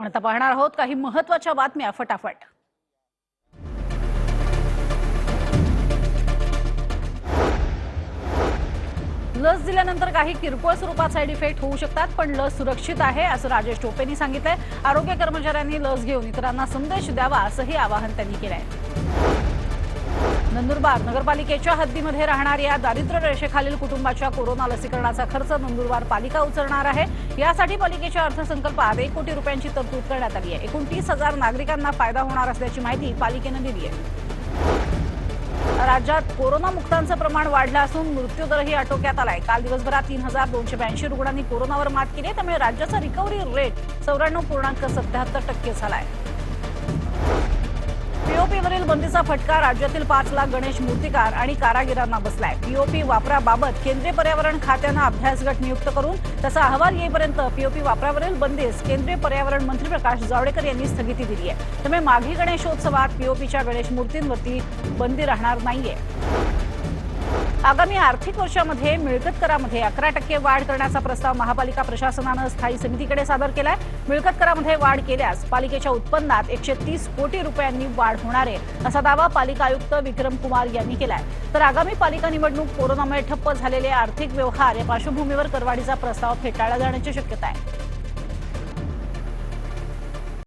पण आता पाहणार आहोत काही महत्त्वाच्या बातम्या फटाफट. लस दिल्यानंतर काही किरकोळ स्वरूपात साईड इफेक्ट होऊ शकतात पण लस सुरक्षित आहे असं राजेश टोपेंनी सांगितलंय. आरोग्य कर्मचाऱ्यांनी लस घेऊन इतरांना संदेश द्यावा असंही आवाहन त्यांनी केलंय. नंदुरबार नगरपालिकेच्या हद्दीमध्ये राहणाऱ्या दारिद्र्य रेषेखालील कुटुंबाच्या कोरोना लसीकरणाचा खर्च नंदुरबार पालिका उचलणार आहे. यासाठी पालिकेच्या अर्थसंकल्पात एक कोटी रुपयांची तरतूद करण्यात आली आहे. एकूण तीस हजार नागरिकांना फायदा होणार असल्याची माहिती पालिकेनं दिली आहे. राज्यात कोरोना मुक्तांचं प्रमाण वाढलं असून मृत्यूदरही आटोक्यात आलाय. काल दिवसभरात तीन हजार दोनशे ब्याऐंशी रुग्णांनी कोरोनावर मात केली आहे. त्यामुळे राज्याचा रिकव्हरी रेट चौऱ्याण्णव पूर्णांक सत्याहत्तर टक्के झाला आहे पीओपीवरील बंदीचा फटका राज्यातील पाच लाख गणेश मूर्तिकार आणि कारागिरांना बसलाय. पीओपी वापराबाबत केंद्रीय पर्यावरण खात्यानं अभ्यास गट नियुक्त करून तसा अहवाल येईपर्यंत पीओपी वापरावरील बंदीस केंद्रीय पर्यावरण मंत्री प्रकाश जावडेकर यांनी स्थगिती दिली आहे त्यामुळे माघी गणेशोत्सवात पीओपीच्या गणेश मूर्तींवरती बंदी राहणार नाहीये. आगामी आर्थिक वर्षामध्ये मिळकत करामध्ये अकरा टक्के वाढ करण्याचा प्रस्ताव महापालिका प्रशासनानं स्थायी समितीकडे सादर केलाय. मिळकत करामध्ये वाढ केल्यास पालिकेच्या उत्पन्नात एकशे तीस कोटी रुपयांनी वाढ होणार आहे असा दावा पालिका आयुक्त विक्रम कुमार यांनी केलाय. तर आगामी पालिका निवडणूक कोरोनामुळे ठप्प झालेले आर्थिक व्यवहार या पार्श्वभूमीवर करवाढीचा प्रस्ताव फेटाळला जाण्याची शक्यता आहे.